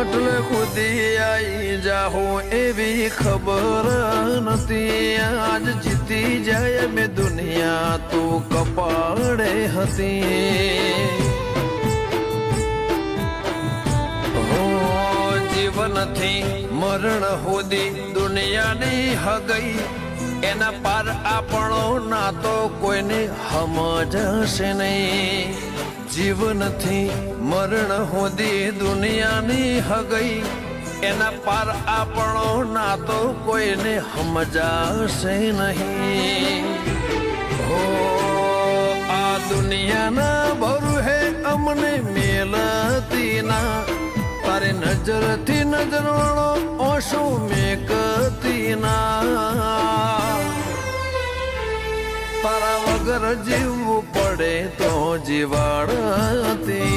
એટલે ખુદી આઈ જાહો એવી ખબર નથી આજ જીતી જાય મે દુનિયા તું કપાળે હતી. જીવનથી મરણ હોદી દુનિયાની હગઈ. એના પાર આપણો ના તો કોઈને સમજશે નહીં. જીવનથી મરણ હોદી દુનિયાની હગઈ. એના પાર આપણો ના તો કોઈને સમજાશે નહીં. હો, આ દુનિયાના ભરું હે અમને મેલતી ના તારે નજરથી નજર વાળો ઓશો તારા વગર જીવવું પડે તો જીવાડતી ના